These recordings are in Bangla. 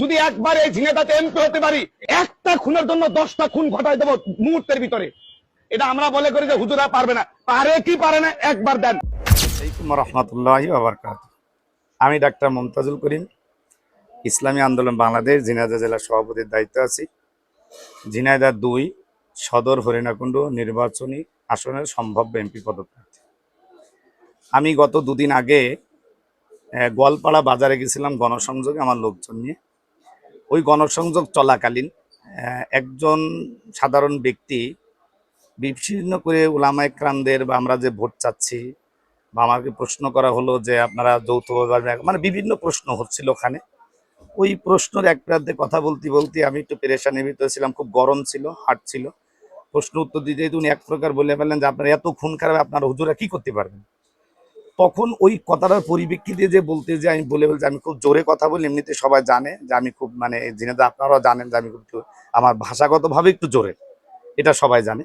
যদি একবার এই ঝিঙেটাতে এমপি হতে পারি, একটা খুনের জন্য দশটা খুন ঘটাই দেবো মুহূর্তের ভিতরে। এটা আমরা বলে করি যে হুজুরা পারবে না। পারে কি পারে না, একবার দেন। রহমতুল্লাহি আমি ডাক্তার মমতাজুল করিম, ইসলামী আন্দোলন বাংলাদেশ, ঝিনাইদহ জেলার সভাপতির দায়িত্ব আছি। ঝিনাইদহ দুই, সদর হরিণাকুণ্ড নির্বাচনী আসনের সম্ভাব্য এমপি পদপ্রার্থী। আমি গত দুদিন আগে গোয়ালপাড়া বাজারে গেছিলাম গণসংযোগে আমার লোকজন নিয়ে। ওই গণসংযোগ চলাকালীন একজন সাধারণ ব্যক্তি বিভিন্ন করে ওলামা একরামদের বা আমরা যে ভোট চাচ্ছি বা আমাকে প্রশ্ন করা হলো যে আপনারা যৌথভাবে মানে বিভিন্ন প্রশ্ন হচ্ছিল ওখানে। ওই প্রশ্নের এক প্রান্তে কথা বলতে বলতে আমি একটু পেরেশানির ভিতরে ছিলাম, খুব গরম ছিল, হাট ছিল। প্রশ্ন উত্তর দিতে উনি এক প্রকার বলে ফেললেন যে আপনার এত খুন খারাপ, আপনার হুজুরা কি করতে পারবেন? তখন ওই কথাটার পরিপ্রেক্ষিতে যে বলতে যে আমি বলে বলছি, আমি খুব জোরে কথা বলি, এমনিতে সবাই জানে যে আমি খুব মানে জেনে আপনারাও জানেন যে আমি খুব আমার ভাষাগতভাবে একটু জোরে, এটা সবাই জানে।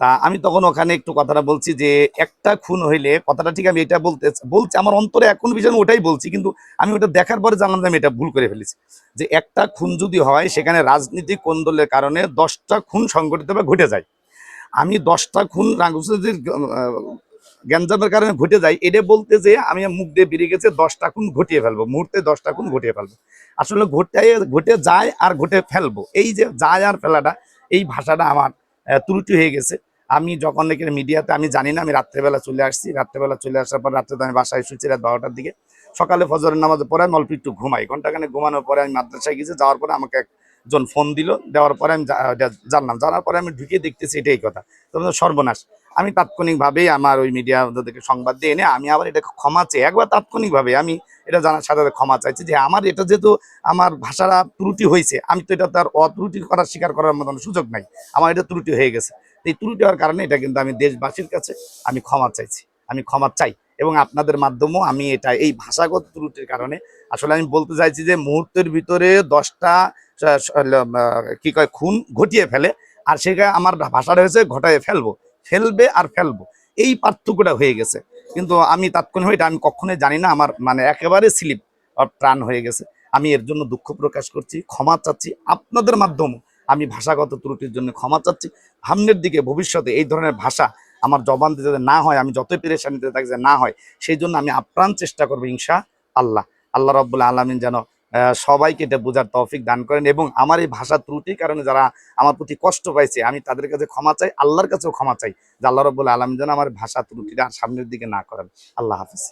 তা আমি তখন ওখানে একটু কথাটা বলছি যে, একটা খুন হইলে, কথাটা ঠিক আমি এটা বলতে, বলছি, আমার অন্তরে এখন বিষয় ওটাই বলছি, কিন্তু আমি ওটা দেখার পরে জানলাম যে আমি এটা ভুল করে ফেলেছি। যে একটা খুন যদি হয়, সেখানে রাজনীতিক কোন্দলের কারণে দশটা খুন সংগঠিতভাবে ঘটে যায়। আমি দশটা খুন রাজনীতির গ্যাঞ্জামের কারণে ঘটে যায়, এটা বলতে যে আমি মুখ দিয়ে বেরিয়ে গেছে দশটা খুন ঘটিয়ে ফেলব, মুহূর্তে দশটা খুন ঘটিয়ে ফেলব। আসলে ঘটে ঘটে যায় আর ঘটে ফেলব। এই যে যায় আর ফেলাটা, এই ভাষাটা আমার ত্রুটি হয়ে গেছে। আমি যখন এখানে মিডিয়াতে, আমি জানি না, আমি রাত্রেবেলা চলে আসছি। রাত্রেবেলা চলে আসার পর রাত্রে তো আমি বাসায় শুয়েছি রাত বারোটার দিকে। সকালে ফজরের নামাজে পরে আমি অল্প একটু ঘুমাই। ঘন্টাখানে ঘুমানোর পরে আমি মাদ্রাসায় গেছি, যাওয়ার পরে আমাকে একজন ফোন দিল। দেওয়ার পরে আমি জানলাম। জানার পরে আমি ঢুকে দেখতেছি এটাই কথা। তবে তো সর্বনাশ। আমি তাৎক্ষণিকভাবেই আমার ওই মিডিয়া থেকে সংবাদ দিয়ে এনে আমি আবার এটা ক্ষমা চাই একবার তাৎক্ষণিকভাবে আমি এটা জানার সাথে ক্ষমা চাইছি যে আমার এটা যেহেতু আমার ভাষাটা ত্রুটি হয়েছে, আমি তো এটা তার অত্রুটি করার স্বীকার করার মতন সুযোগ নাই, আমার এটা ত্রুটি হয়ে গেছে। এই ত্রুটি হওয়ার কারণে এটা কিন্তু আমি দেশবাসীর কাছে আমি ক্ষমা চাইছি, আমি ক্ষমা চাই এবং আপনাদের মাধ্যমেও আমি এটা এই ভাষাগত ত্রুটির কারণে আসলে আমি বলতে চাইছি যে মুহূর্তের ভিতরে দশটা কি কয়, খুন ঘটিয়ে ফেলে আর সেখানে আমার ভাষাটা হয়েছে ঘটায় ফেলব। ফেলবে আর ফেলব। এই পার্থক্যটা হয়ে গেছে। কিন্তু আমি তাৎক্ষণিক এটা আমি কখনোই জানি না, আমার মানে একেবারে স্লিপ প্রাণ হয়ে গেছে। আমি এর জন্য দুঃখ প্রকাশ করছি, ক্ষমা চাচ্ছি। আপনাদের মাধ্যমে আমি ভাষাগত ত্রুটির জন্য ক্ষমা চাচ্ছি। সামনের দিকে ভবিষ্যতে এই ধরনের ভাষা আমার জবান দিতে না হয়, আমি যতই পেরেশানিতে থাকি যে না হয়, সেই জন্য আমি আপ্রাণ চেষ্টা করব ইনশা আল্লাহ। আল্লাহ রব্বুল্লা আলমিন যেন সবাইকে এটা বোঝার তৌফিক দান করেন এবং আমার এই ভাষা ত্রুটির কারণে যারা আমার প্রতি কষ্ট পাইছে, আমি তাদের কাছে ক্ষমা চাই, আল্লাহর কাছেও ক্ষমা চাই, যে আল্লাহ রব্বুল আলম যেন আমার ভাষা ত্রুটিটা সামনের দিকে না করেন। আল্লাহ হাফিজ।